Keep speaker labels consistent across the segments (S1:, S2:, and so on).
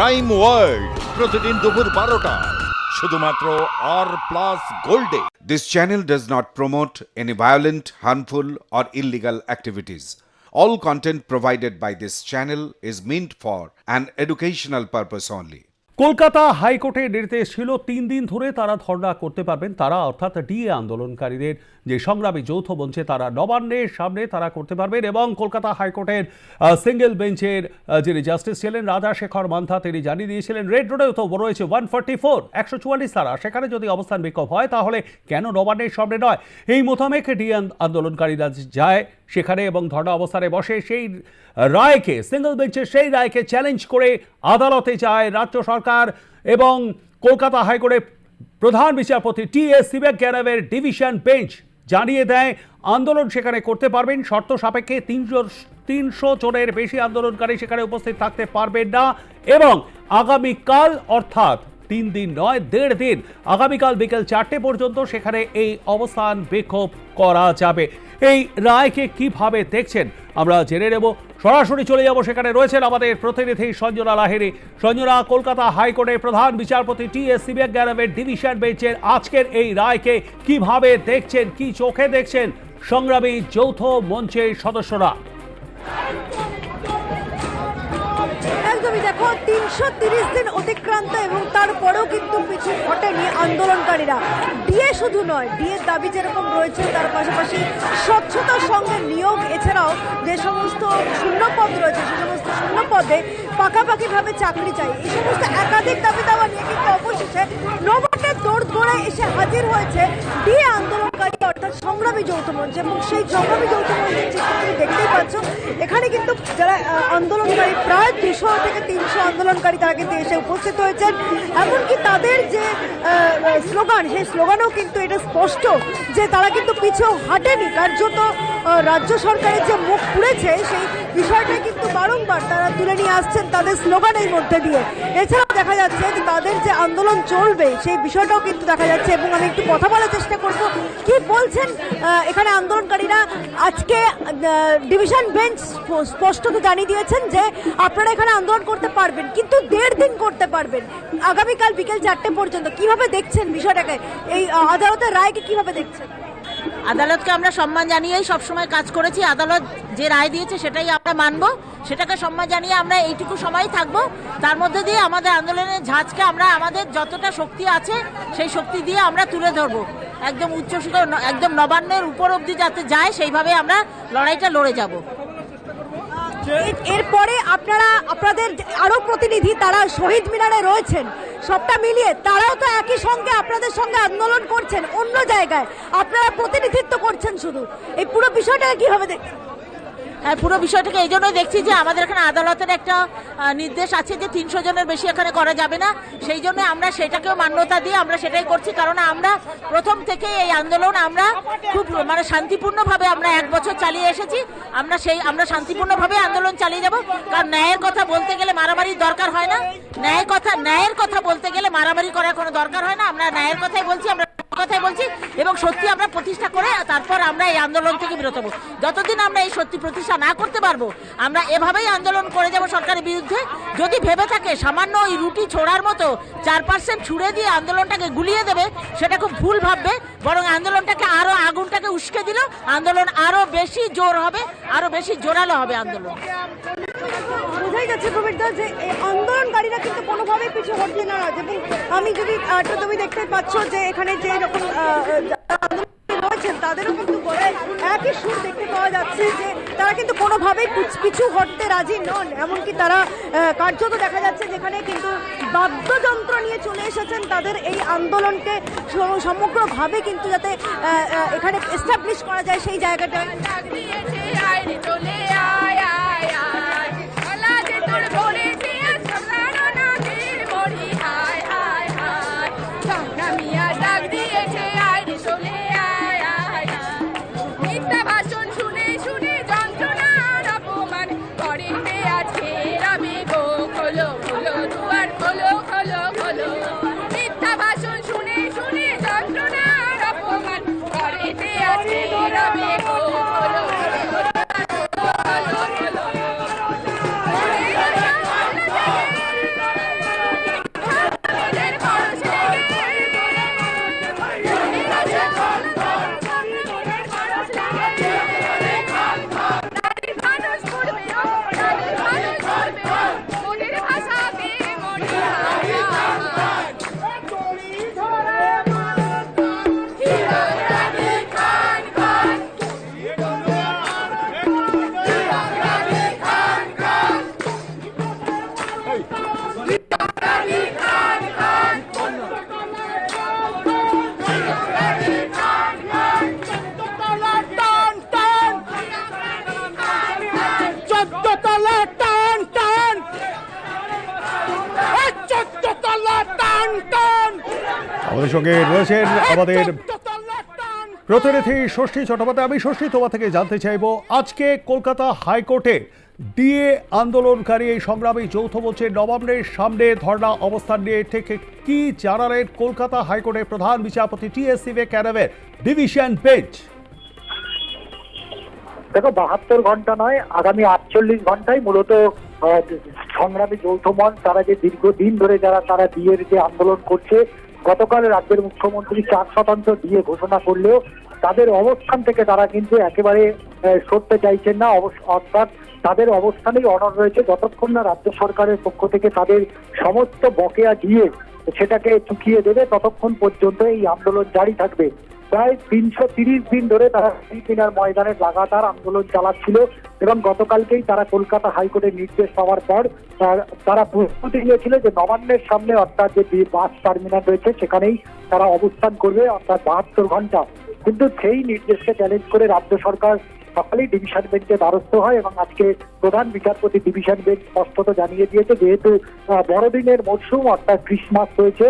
S1: Crime world প্রতিদিন দুপুর বারোটায় শুধুমাত্র আর প্লাস গোল্ডে
S2: This channel does not promote any violent, harmful, or illegal activities. All content provided by this channel is meant for an educational purpose only.
S3: Kolkata হাইকোর্টের নির্দেশ ছিল তিন দিন ধরে তারা ধর্ণা করতে পারবেন তারা অর্থাৎ ডিএ আন্দোলনকারীদের যে সংগ্রামী যৌথ মঞ্চে তারা নবান্নের সামনে তারা করতে পারবেন এবং কলকাতা হাইকোর্টের সিঙ্গেল বেঞ্চের যিনি জাস্টিস ছিলেন রাজা শেখর মান্থা, তিনি জানিয়ে দিয়েছিলেন, রেড রোডেও তো রয়েছে ওয়ান ফর্টি ফোর, একশো চুয়াল্লিশ তারা, সেখানে যদি অবস্থান বিক্ষোভ হয়, তাহলে কেন নবান্নের সামনে নয়? এই মোতাবেক ডিএ আন্দোলনকারীরা যায় সেখানে এবং ধর্ণা অবস্থানে বসে, সেই রায়কে, সিঙ্গেল বেঞ্চের সেই রায়কে চ্যালেঞ্জ করে আদালতে যায় রাজ্য সরকার এবং কলকাতা হাইকোর্টের প্রধান বিচারপতি টি এস সিবেক গ্যারামের ডিভিশন বেঞ্চ। জানিয়ে দেয়, আন্দোলন সেখানে করতে পারবেন। শর্ত সাপেক্ষে তিনশো তিনশো জনের বেশি আন্দোলনকারী সেখানে উপস্থিত থাকতে পারবেন না। এবং আগামীকাল, অর্থাৎ তিন দিন নয়, দেড় দিন। আগামীকাল বিকেল চারটে পর্যন্ত সেখানে এই অবস্থান বিক্ষোভ করা যাবে। এই রায়কে কীভাবে দেখছেন, আমরা জেনে নেব। সরাসরি চলে যাব সেখানে। রয়েছেন আমাদের প্রতিনিধি সঞ্জনা লাহিরি সঞ্জনা, কলকাতা হাইকোর্টের প্রধান বিচারপতি টি এস সিবিএক গ্যারামের ডিভিশন বেঞ্চের আজকের এই রায়কে কীভাবে দেখছেন, কি চোখে দেখছেন সংগ্রামী যৌথ মঞ্চের সদস্যরা?
S4: একদমই দেখো, তিনশো তিরিশ দিন অতিক্রান্ত এবং তারপরেও কিন্তু পিছু হটেনি আন্দোলনকারীরা। ডিএ শুধু নয়, ডিএর দাবি যেরকম রয়েছে, তার পাশাপাশি স্বচ্ছতার সঙ্গে নিয়োগ, এছাড়াও যে সমস্ত শূন্যপদ রয়েছে, সে সমস্ত শূন্যপদে পাকাপাকিভাবে চাকরি চাই। এই সমস্ত একাধিক দাবি দাওয়া নিয়ে কিন্তু অবশেষে নবান্নের দৌড় দৌড়ে এসে হাজির হয়েছে ডিএ আন্দোলনকারী অর্থাৎ সংগ্রামী যৌথ মঞ্চ এবং সেই সংগ্রামী যৌথ মঞ্চের চিত্র তুমি দেখতেই পাচ্ছ। এখানে কিন্তু যারা আন্দোলনকারী, প্রায় দুশো থেকে তিনশো আন্দোলনকারী তারা কিন্তু এসে উপস্থিত হয়েছেন। এমনকি তাদের যে স্লোগান, সেই স্লোগানও কিন্তু এটা স্পষ্ট যে তারা কিন্তু পিছু হাঁটেনি। কার্যত রাজ্য সরকারের যে মুখ পুড়েছে, সেই বিষয়টা কিন্তু বারংবার তারা তুলে নিয়ে আসছেন তাদের স্লোগানের মধ্যে দিয়ে। এছাড়াও দেখা যাচ্ছে যে তাদের যে আন্দোলন চলবে, সেই বিষয়টাও কিন্তু দেখা যাচ্ছে এবং আমি একটু কথা বলার চেষ্টা করব। কি বলছেন এখানে আন্দোলনকারীরা? আজকে ডিভিশন বেঞ্চ স্পষ্টত জানিয়ে দিয়েছেন যে আপনারা এখানে আন্দোলন করতে পারবেন, কিন্তু দেড় দিন করতে পারবেন। আগামীকাল বিকেল চারটে পর্যন্ত কীভাবে দেখছেন বিষয়টাকে? এই আদালতের রায়কে কীভাবে দেখছেন?
S5: আদালতকে আমরা সম্মান জানিয়েই সবসময় কাজ করেছি। আদালত যে রায় দিয়েছে সেটাই আমরা মানব। সেটাকে সম্মান জানিয়ে আমরা এইটুকু সময় থাকব। তার মধ্যে দিয়ে আমাদের আন্দোলনের ঝাঁজকে আমরা আমাদের যতটা শক্তি আছে, সেই শক্তি দিয়ে আমরা তুলে ধরব। একদম উচ্চশিখর ন- একদম নবান্নের উপর অবধি যাতে যায়, সেইভাবে আমরা লড়াইটা লড়ে যাব।
S4: এরপরে আপনারা, আপনাদের যে আরও প্রতিনিধি তারা শহীদ মিনারে রয়েছেন। সবটা মিলিয়ে তারাও তো একই সঙ্গে আপনাদের সঙ্গে আন্দোলন করছেন, অন্য জায়গায়। আপনারা প্রতিনিধিত্ব করছেন শুধু। এই পুরো বিষয়টাকে কীভাবে দেখছেন?
S5: হ্যাঁ পুরো বিষয়টাকে এই জন্যই দেখছি যে আমাদের এখানে আদালতের একটা নির্দেশ আছে যে তিনশো জনের বেশি এখানে করা যাবে না। সেই জন্য আমরা সেটাকেও মান্যতা দিয়ে আমরা সেটাই করছি, কারণ আমরা প্রথম থেকে এই আন্দোলন আমরা খুব মানে শান্তিপূর্ণভাবে আমরা এক বছর চালিয়ে এসেছি। আমরা সেই, আমরা শান্তিপূর্ণভাবে আন্দোলন চালিয়ে যাব। কারণ ন্যায়ের কথা বলতে গেলে মারামারির দরকার হয় না। ন্যায়ের কথা ন্যায়ের কথা বলতে গেলে মারামারি করার কোনো দরকার হয় না। আমরা ন্যায়ের কথাই বলছি, আমরা কথাই বলছি, এবং সত্যি আমরা প্রতিষ্ঠা করে তারপর আমরা এই আন্দোলন থেকে বিরত হব। যতদিন আমরা এই সত্যি প্রতিষ্ঠা না করতে পারব, আমরা এভাবেই আন্দোলন করে যাব সরকারের বিরুদ্ধে। যদি ভেবে থাকে, সামান্য ওই রুটি ছোড়ার মতো চার পার্সেন্ট ছুড়ে দিয়ে আন্দোলনটাকে গুলিয়ে দেবে, সেটা খুব ভুল ভাববে, বরং আন্দোলনটাকে আরও আগুনটাকে উস্কে দিল, আন্দোলন আরও বেশি জোর হবে, আরও বেশি জোরালো হবে আন্দোলন।
S4: বোঝাই যাচ্ছে প্রবীরদা যে আন্দোলনকারীরা কিন্তু কোনোভাবেই পিছু হটছে না। এবং আমি যদি তুমি দেখতে পাচ্ছ যে এখানে যে রকম রয়েছেন, তাদেরও কিন্তু গলায় একই সুর দেখতে পাওয়া যাচ্ছে যে তারা কিন্তু কোনোভাবেই পিছ- হটতে রাজি নন। এমনকি তারা কার্যত দেখা যাচ্ছে যেখানে কিন্তু বাদ্যযন্ত্র নিয়ে চলে এসেছেন তাদের এই আন্দোলনকে সমগ্রভাবে কিন্তু যাতে এখানে এস্টাবলিশ করা যায় সেই জায়গাটায়।
S3: আমাদের সঙ্গে রয়েছেন আমাদের প্রতিনিধি ষষ্ঠী চট্টোপাধ্যায়। আমি ষষ্ঠী তোমার থেকে জানতে চাইব, আজকে কলকাতা হাইকোর্টে ডিএ আন্দোলনকারী এই সংগ্রামী যৌথ মঞ্চের নবান্নের সামনে ধর্ণা অবস্থান নিয়ে ঠিক কি জানালেন কলকাতা হাইকোর্টের প্রধান বিচারপতি টি এস সিভে ক্যারাবের ডিভিশন বেঞ্চ?
S6: দেখো, বাহাত্তর ঘণ্টা নয়, আগামী আটচল্লিশ ঘন্টায় মূলত সংগ্রামী যৌথ মঞ্চ, তারা যে দীর্ঘদিন ধরে যারা, তারা ডিএর যে আন্দোলন করছে গতকাল রাজ্যের মুখ্যমন্ত্রী চার শতাংশ দিয়ে ঘোষণা করলেও তাদের অবস্থান থেকে তারা কিন্তু একেবারে সরতে চাইছেন না। অর্থাৎ তাদের অবস্থানেই অনর রয়েছে। যতক্ষণ না রাজ্য সরকারের পক্ষ থেকে তাদের সমস্ত বকেয়া দিয়ে সেটাকে চুকিয়ে দেবে, ততক্ষণ পর্যন্ত এই আন্দোলন জারি থাকবে। প্রায় তিনশো তিরিশ দিন ধরে তারা ফিলিপিনার ময়দানে লাগাতার আন্দোলন চালাচ্ছিল এবং গতকালকেই তারা কলকাতা হাইকোর্টের নির্দেশ পাওয়ার পর তারা প্রস্তুতি নিয়েছিল যে নবান্নের সামনে অর্থাৎ যে বাস টার্মিনাল রয়েছে, সেখানেই তারা অবস্থান করবে, অর্থাৎ বাহাত্তর ঘণ্টা। কিন্তু সেই নির্দেশকে চ্যালেঞ্জ করে রাজ্য সরকার সকালেই ডিভিশন বেঞ্চে দ্বারস্থ হয় এবং আজকে প্রধান বিচারপতি ডিভিশন বেঞ্চ স্পষ্টত জানিয়ে দিয়েছে, যেহেতু বড়দিনের মরশুম, অর্থাৎ ক্রিসমাস রয়েছে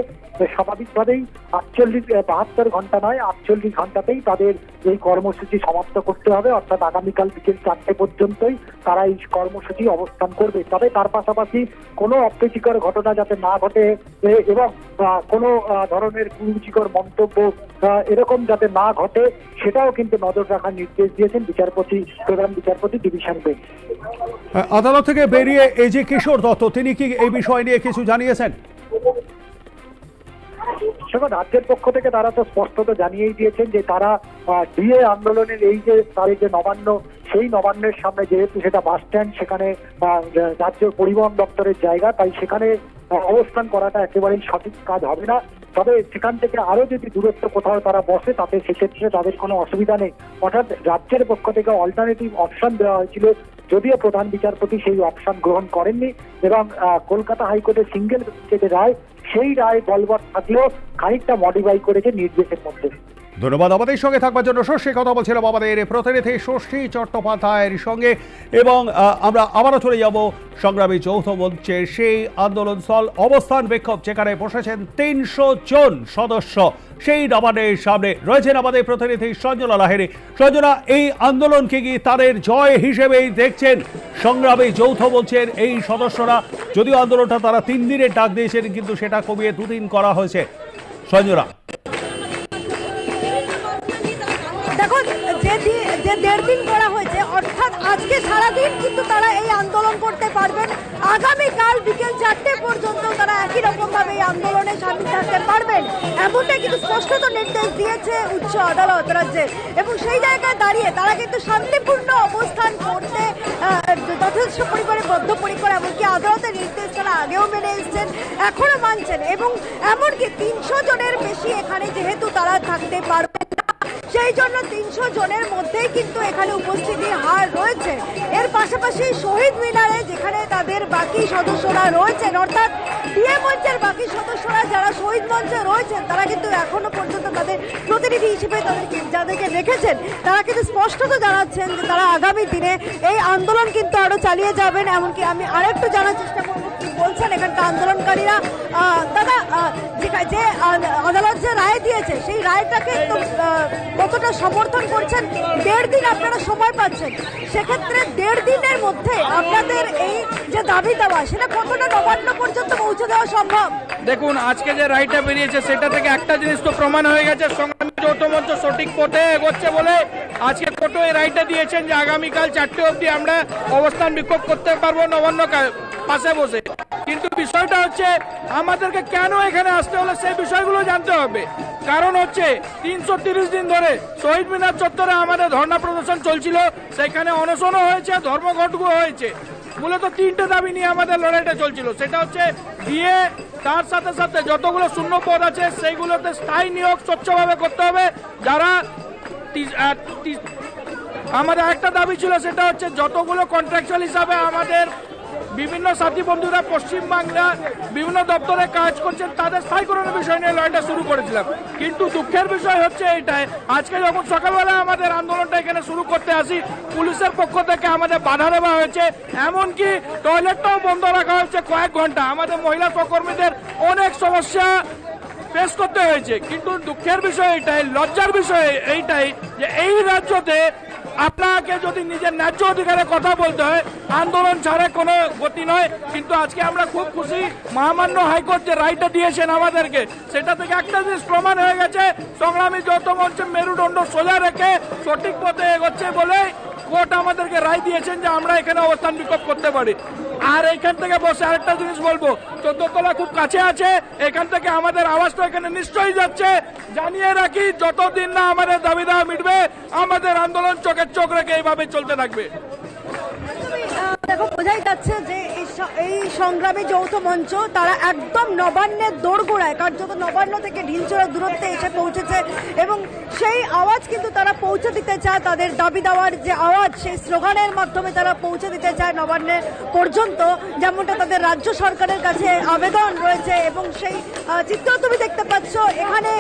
S6: স্বাভাবিকভাবেই আটচল্লিশ বাহাত্তর ঘণ্টা নয়, আটচল্লিশ ঘন্টাতেই তাদের এই কর্মসূচি সমাপ্ত করতে হবে। অর্থাৎ আগামীকাল বিকেল চারটে পর্যন্তই তারা এই কর্মসূচি অবস্থান করবে। তবে তার পাশাপাশি কোনো অপ্রীতিকর ঘটনা যাতে না ঘটে এবং কোনো ধরনের কুরুচিকর মন্তব্য এরকম যাতে না ঘটে, সেটাও কিন্তু নজর রাখার নির্দেশ দিয়েছেন বিচারপতি, প্রধান বিচারপতি ডিভিশন বেঞ্চ।
S3: আদালত থেকে বেরিয়ে এই যে কিশোর দত্ত, তিনি কি এই বিষয় নিয়ে কিছু জানিয়েছেন?
S6: দেখুন রাজ্যের পক্ষ থেকে তারা তো স্পষ্টত জানিয়েই দিয়েছেন যে তারা ডিএ আন্দোলনের এই যে তাদের যে নবান্ন, সেই নবান্নের সামনে যেহেতু সেটা বাস স্ট্যান্ড, সেখানে রাজ্য পরিবহন দপ্তরের জায়গা, তাই সেখানে অবস্থান করাটা একেবারেই সঠিক কাজ হবে না। তবে সেখান থেকে আরও যদি দূরত্ব কোথাও তারা বসে, তাতে সেক্ষেত্রে তাদের কোনো অসুবিধা নেই। অর্থাৎ রাজ্যের পক্ষ থেকে অল্টারনেটিভ অপশন দেওয়া হয়েছিল, যদিও প্রধান বিচারপতি সেই অপশন গ্রহণ করেননি। এবং কলকাতা হাইকোর্টের সিঙ্গেল রায় সেই রায় বলবৎ থাকলেও খানিকটা মডিফাই করেছে নির্দেশের মধ্যে।
S3: ধন্যবাদ আমাদের সঙ্গে থাকবার জন্য। ষষ্ঠী কথা বলছিলাম আমাদের প্রতিনিধি ষষ্ঠী চট্টোপাধ্যায়ের সঙ্গে এবং আমরা আবারও চলে যাব সংগ্রামী যৌথ মঞ্চের সেই আন্দোলন স্থল অবস্থান বিক্ষোভ যেখানে বসেছেন তিনশো জন সদস্য। সেই নবানের সামনে রয়েছেন আমাদের প্রতিনিধি সঞ্জনা লাহেরি সঞ্জনা, এই আন্দোলনকে কি তাদের জয় হিসেবেই দেখছেন সংগ্রামী যৌথ মঞ্চের এই সদস্যরা? যদিও আন্দোলনটা তারা তিন দিনের ডাক দিয়েছেন, কিন্তু সেটা কমিয়ে দুদিন করা হয়েছে। সঞ্জনা।
S4: যে দেড় দিন করা হয়েছে, অর্থাৎ আজকে সারাদিন কিন্তু তারা এই আন্দোলন করতে পারবেন। আগামীকাল বিকেল চারটে পর্যন্ত তারা একই রকম ভাবে এই আন্দোলনে সামিল থাকতে পারবেন। এমনটাই কিন্তু স্পষ্টত নির্দেশ দিয়েছে উচ্চ আদালত রাজ্যে। এবং সেই জায়গায় দাঁড়িয়ে তারা কিন্তু শান্তিপূর্ণ অবস্থান করতে যথেষ্ট পরিমাণে বদ্ধপরিকর, এমনকি আদালতের নির্দেশ তারা আগেও মেনে এসেছেন এখনও মানছেন। এবং এমনকি তিনশো জনের বেশি এখানে যেহেতু তারা থাকতে পারবেন না সেই জন্য তিনশো জনের মধ্যেই কিন্তু এখানে উপস্থিতি হার রয়েছে। এর পাশাপাশি শহীদ মিনারে যেখানে তাদের বাকি সদস্যরা রয়েছেন, অর্থাৎ ডিএ মঞ্চের বাকি সদস্যরা যারা শহীদ মঞ্চে রয়েছেন, তারা কিন্তু এখনও পর্যন্ত তাদের প্রতিনিধি হিসেবে তাদেরকে, যাদেরকে রেখেছেন, তারা কিন্তু স্পষ্টত জানাচ্ছেন যে তারা আগামী দিনে এই আন্দোলন কিন্তু আরও চালিয়ে যাবেন। এমনকি আমি আরেকটু জানার চেষ্টা করব বলছেন এখানকার আন্দোলনকারীরা? দাদা যে আদালত যে রায় দিয়েছে, সেই রায়টাকে কতটা সমর্থন করছেন? দেড় দিন আপনারা সময় পাচ্ছেন। সেক্ষেত্রে দেড় দিনের মধ্যে আপনাদের এই যে দাবি দেওয়া, সেটা কতটা নবান্ন পর্যন্ত পৌঁছে দেওয়া সম্ভব?
S7: দেখুন, আজকে যে রায়টা বেরিয়েছে, সেটা থেকে একটা জিনিস তো প্রমাণ হয়ে গেছে সঠিক পথে এগোচ্ছে বলে আজকে কোর্ট এই রায়টা দিয়েছেন যে আগামীকাল চারটে অবধি আমরা অবস্থান বিক্ষোভ করতে পারব নবান্ন পাশে বসে। কিন্তু বিষয়টা হচ্ছে, আমাদেরকে কেন এখানে আসতে হলো সেই বিষয়গুলো জানতে হবে। কারণ হচ্ছে, তিনশো দিন ধরে শহীদ মিনার চত্বরে আমাদের ধর্ণা প্রদর্শন চলছিল, সেখানে অনশনও হয়েছে ধর্মঘটও হয়েছে। মূলত তিনটে দাবি নিয়ে আমাদের লড়াইটা চলছিল। সেটা হচ্ছে বিয়ে তার সাথে সাথে যতগুলো শূন্য পদ আছে, সেইগুলোতে স্থায়ী নিয়োগ স্বচ্ছভাবে করতে হবে। যারা আমাদের একটা দাবি ছিল, সেটা হচ্ছে, যতগুলো কন্ট্রাকচুয়াল হিসাবে আমাদের বিভিন্ন সাথী বন্ধুরা পশ্চিমবাংলা বিভিন্ন দপ্তরে কাজ করছেন, তাদের স্থায়ীকরণের বিষয় নিয়ে লড়াইটা শুরু করেছিলাম। কিন্তু দুঃখের বিষয় হচ্ছে এটাই আজকে যখন সকালবেলা আমাদের আন্দোলনটা এখানে শুরু করতে আসি, পুলিশের পক্ষ থেকে আমাদের বাধা দেওয়া হয়েছে। এমনকি টয়লেটটাও বন্ধ রাখা হয়েছে কয়েক ঘণ্টা। আমাদের মহিলা সহকর্মীদের অনেক সমস্যা ফেস করতে হয়েছে। কিন্তু দুঃখের বিষয় এইটাই, লজ্জার বিষয় এইটাই যে এই রাজ্যতে আপনাকে যদি নিজের ন্যায্য অধিকারের কথা বলতে হয়, আন্দোলন ছাড়া কোনো গতি নয়। কিন্তু আজকে আমরা খুব খুশি মহামান্য হাইকোর্ট যে রায়টা দিয়েছেন আমাদেরকে, সেটা থেকে একটা জিনিস প্রমাণ হয়ে গেছে। সংগ্রামী যত মঞ্চে মেরুদণ্ড সোজা রেখে সঠিক পথে এগোচ্ছে বলে কোর্ট আমাদেরকে রায় দিয়েছেন যে আমরা এখানে অবস্থান বিক্ষোভ করতে পারি। আর এখান থেকে বসে আরেকটা জিনিস বলব চোদ্দতলা খুব কাছে আছে, এখান থেকে আমাদের আওয়াজটা এখানে নিশ্চয়ই যাচ্ছে। জানিয়ে রাখি, যতদিন না আমাদের দাবি দাওয়া মিটবে, আমাদের আন্দোলন চোখের চোখ রেখে এইভাবে চলতে থাকবে।
S4: দেখো, বোঝাই যাচ্ছে যে এই সংগ্রামী যৌথ মঞ্চ তারা একদম নবান্নের দোরগোড়ায়, কার্যত নবান্ন থেকে ঢিলচড়া দূরত্বে এসে পৌঁছেছে এবং সেই আওয়াজ কিন্তু তারা পৌঁছে দিতে চায় তাদের দাবি দেওয়ার যে আওয়াজ, সেই স্লোগানের মাধ্যমে তারা পৌঁছে দিতে চায় নবান্নের পর্যন্ত, যেমনটা তাদের রাজ্য সরকারের কাছে আবেদন রয়েছে এবং সেই চিত্র তুমি দেখতে পাচ্ছ, এখানে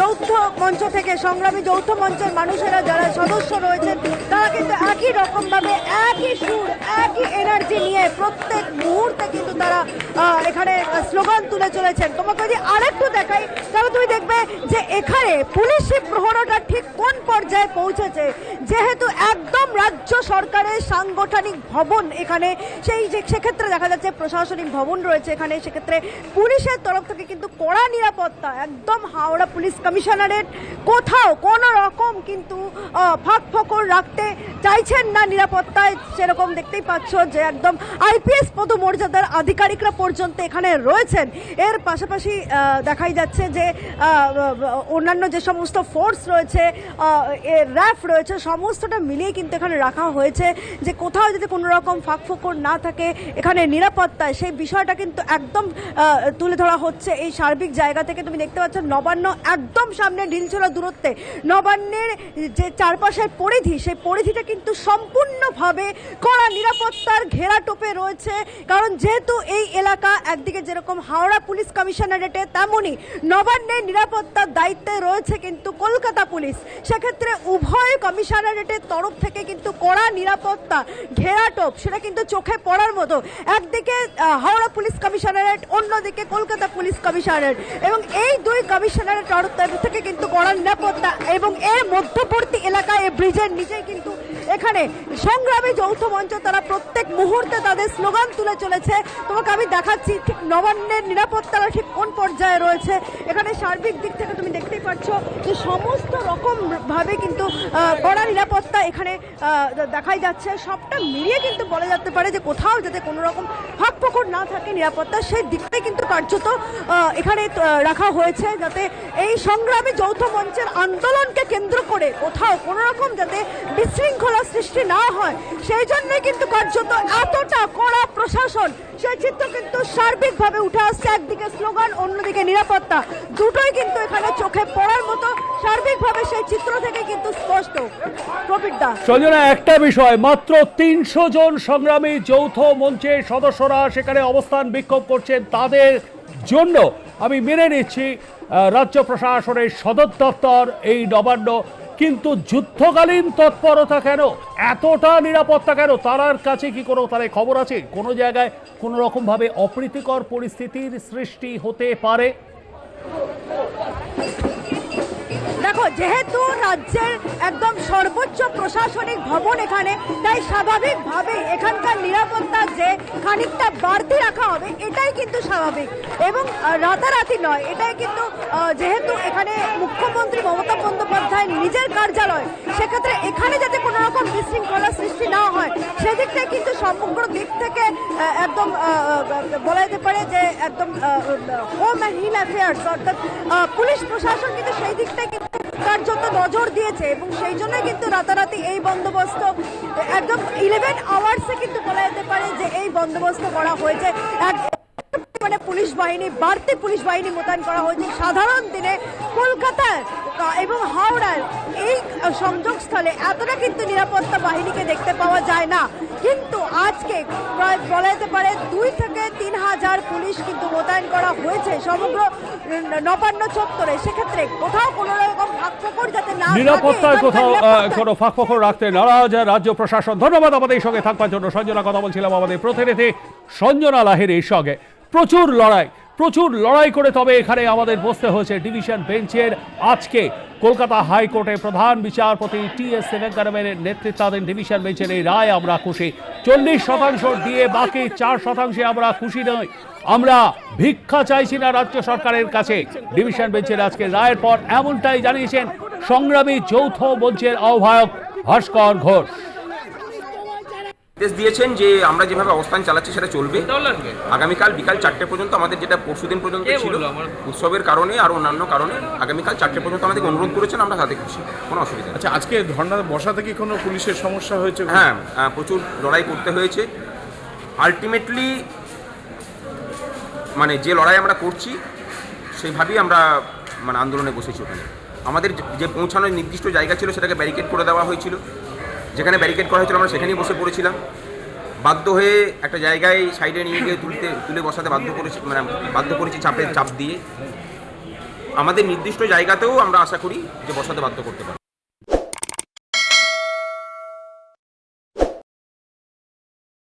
S4: যৌথ মঞ্চ থেকে সংগ্রামী যৌথ মঞ্চের মানুষেরা যারা সদস্য রয়েছেন, তারা কিন্তু একই রকমভাবে একই সুর একই এনার্জি নিয়ে প্রত্যেক মুহূর্তে কিন্তু তারা এখানে স্লোগান তুলে চলেছেন। তোমাকে যদি আরেকটু দেখাই, তাহলে তুমি দেখবে যে এখানে পুলিশি প্রহরটা ঠিক কোন পর্যায়ে পৌঁছেছে। যেহেতু একদম রাজ্য সরকারের সাংগঠনিক ভবন এখানে, সেই যে, সেক্ষেত্রে দেখা যাচ্ছে প্রশাসনিক ভবন রয়েছে এখানে। সেক্ষেত্রে পুলিশের তরফ থেকে কিন্তু কড়া নিরাপত্তা, একদম হাওড়া পুলিশ কমিশনারেট, কোথাও কোনো রকম কিন্তু ফাঁক ফকর রাখতে চাইছেন না নিরাপত্তায়, সেরকম দেখতেই পাচ্ছ যে একদম আইপিএস পদমর্যাদার আধিকারিকরা পর্যন্ত এখানে রয়েছেন। এর পাশাপাশি দেখাই যাচ্ছে যে অন্যান্য যে সমস্ত ফোর্স রয়েছে র্যাফ রয়েছে, সমস্তটা মিলিয়ে কিন্তু এখানে রাখা হয়েছে যে কোথাও যদি কোনো রকম ফাঁক ফোকর না থাকে, এখানে নিরাপত্তায় সেই বিষয়টা কিন্তু একদম তুলে ধরা হচ্ছে এই সার্বিক জায়গা থেকে। তুমি দেখতে পাচ্ছ নবান্ন একদম সামনে ঢিলছোড়া দূরত্বে। নবান্নের যে চারপাশের পরিধি, সেই পরিধিটা কিন্তু সম্পূর্ণভাবে কড়া নিরাপত্তার ঘেরা টোপে রয়েছে। কারণ যেহেতু এই এলাকা একদিকে যেরকম হাওড়া পুলিশ কমিশনারেটে, তেমনই নবান্নের নিরাপত্তার দায়িত্বে রয়েছে কিন্তু কলকাতা পুলিশ। সেক্ষেত্রে উভয় কমিশনারেটের তরফ থেকে কিন্তু কড়া নিরাপত্তা ঘেরাটোপ সেটা কিন্তু চোখে পড়ার মতো। একদিকে হাওড়া পুলিশ কমিশনারেট, অন্যদিকে কলকাতা পুলিশ কমিশনারেট। এবং এই দুই কমিশনারের তরফ থেকে কিন্তু কড়া নিরাপত্তা এবং এর মধ্যবর্তী এলাকায়, এই ব্রিজের নিচেই কিন্তু এখানে সংগ্রামী যৌথ মঞ্চ, তারা প্রত্যেক মুহূর্তে তাদের স্লোগান তুলে চলেছে। তোমাকে আমি দেখাচ্ছি ঠিক নবান্নের নিরাপত্তারা ঠিক কোন পর্যায়ে রয়েছে। এখানে সার্বিক দিক থেকে তুমি দেখতেই পাচ্ছ যে সমস্ত রকম ভাবে কিন্তু কড়া নিরাপত্তা এখানে দেখাই যাচ্ছে। সবটা মিলিয়ে কিন্তু বলা যেতে পারে যে কোথাও যাতে কোনো রকম ফোকর না থাকে নিরাপত্তা, সেই দিকটাই কিন্তু কার্যত এখানে রাখা হয়েছে যাতে এই সংগ্রামী যৌথ মঞ্চের আন্দোলনকে কেন্দ্র করে কোথাও কোনো রকম যাতে বিশৃঙ্খলা সৃষ্টি না হয়, সেই জন্যই কিন্তু কার্যত এতটা কড়া প্রশাসন, সেই চিত্র কিন্তু সার্বিকভাবে উঠে আসছে একদিকে স্লোগান, অন্যদিকে নিরাপত্তা। দুটোই কিন্তু এখানে চোখে পড়ার মতো, সার্বিকভাবে সেই চিত্র থেকে কিন্তু স্পষ্ট। প্রবীর দাস
S3: সঞ্জনা একটা বিষয়, মাত্র তিনশো জন সংগ্রামী যৌথ মঞ্চের সদস্যরা সেখানে অবস্থান বিক্ষোভ করছেন তাদের জন্য। আমি মেনে নিচ্ছি রাজ্য প্রশাসনের সদর দপ্তর এই নবান্ন কিন্তু যুদ্ধকালীন তৎপরতা কেন? এতটা নিরাপত্তা কেন? তার কাছে কি কোনো তার খবর আছে? কোনো জায়গায় কোনো রকমভাবে অপ্রীতিকর পরিস্থিতির সৃষ্টি হতে পারে?
S4: দেখো, যেহেতু রাজ্যের একদম সর্বোচ্চ প্রশাসনিক ভবন এখানে, তাই স্বাভাবিকভাবে এখানকার নিরাপত্তা যে খানিকটা বাড়তি রাখা হবে, এটাই কিন্তু স্বাভাবিক। এবং রাতারাতি নয়, এটাই কিন্তু যেহেতু এখানে মুখ্যমন্ত্রী মমতা বন্দ্যোপাধ্যায় নিজের কার্যালয়, সেক্ষেত্রে এখানে যাতে কোনো রকম বিশৃঙ্খলা সৃষ্টি না হয় সেদিকটাই কিন্তু সমগ্র দিক থেকে একদম বলা যেতে পারে যে একদম হোম অ্যান্ড হিল অ্যাফেয়ার্স অর্থাৎ পুলিশ প্রশাসন কিন্তু সেই দিকটাই কিন্তু কার্যত নজর দিয়েছে এবং সেই জন্যই কিন্তু রাতারাতি এই বন্দোবস্ত, একদম ইলেভেন আওয়ার্সে কিন্তু বলা যেতে পারে যে এই বন্দোবস্ত করা হয়েছে। মানে পুলিশ বাহিনী বাড়তি পুলিশ বাহিনী মোতায়েন করা হয়েছে। সাধারণ দিনে কলকাতার এবং হাওড়ার এই সংযোগস্থলে এতটা কিন্তু নিরাপত্তা বাহিনীকে দেখতে পাওয়া যায় না। কিন্তু আজকে প্রায় বলা যেতে পারে দুই থেকে তিন হাজার পুলিশ কিন্তু মোতায়েন করা হয়েছে সমগ্র নবান্ন চত্বরে। সেক্ষেত্রে কোথাও কোনো রকম ফাঁকফোকর যাতে না
S3: নিরাপত্তায় কোথাও কোনো ফাঁকফোকর রাখতে নারাজ রাজ্য প্রশাসন। ধন্যবাদ আমাদের সঙ্গে থাকবার জন্য। সঞ্জনা কথা বলছিলাম আমাদের প্রতিনিধি সঞ্জনা লাহিড়ির সঙ্গে। প্রচুর লড়াই প্রচুর লড়াই করে তবে এখানে আমাদের বসতে হয়েছে ডিভিশন বেঞ্চের আজকে কলকাতা হাইকোর্টে প্রধান বিচারপতি টি এস সেভেঙ্কারমের নেতৃত্বাধীন ডিভিশন বেঞ্চের এই রায় আমরা খুশি। চল্লিশ শতাংশ দিয়ে বাকি চার শতাংশে আমরা খুশি নই। আমরা ভিক্ষা চাইছি না রাজ্য সরকারের কাছে। ডিভিশন বেঞ্চের আজকে রায়ের পর এমনটাই জানিয়েছেন সংগ্রামী যৌথ মঞ্চের আহ্বায়ক ভাস্কর ঘোষ।
S8: নির্দেশ দিয়েছেন যে আমরা যেভাবে অবস্থান চালাচ্ছি সেটা চলবে। আগামীকাল বিকাল চারটে পর্যন্ত আমাদের যেটা পরশুদিন পর্যন্ত ছিল উৎসবের কারণে আর অন্যান্য কারণে আগামীকাল চারটে পর্যন্ত আমাদেরকে অনুরোধ করেছেন আমরা তাতে খুশি। কোনো অসুবিধা
S9: আচ্ছা আজকে ধর্ণা বসাতে থেকে কোনো পুলিশের সমস্যা হয়েছে?
S8: হ্যাঁ প্রচুর লড়াই করতে হয়েছে। আলটিমেটলি মানে যে লড়াই আমরা করছি সেইভাবেই আমরা মানে আন্দোলনে বসেছি ওখানে। আমাদের যে পৌঁছানোর নির্দিষ্ট জায়গা ছিল সেটাকে ব্যারিকেড করে দেওয়া হয়েছিল। যেখানে ব্যারিকেড করা হয়েছিল, আমরা সেখানেই বসে পড়েছিলাম। বাধ্য হয়ে একটা জায়গায় সাইডে নিয়ে গিয়ে তুলতে, তুলে বসাতে বাধ্য করেছি মানে বাধ্য করেছি চাপে চাপ দিয়ে। আমাদের নির্দিষ্ট জায়গাতেও আমরা আশা করি যে বসাতে বাধ্য করতে পারি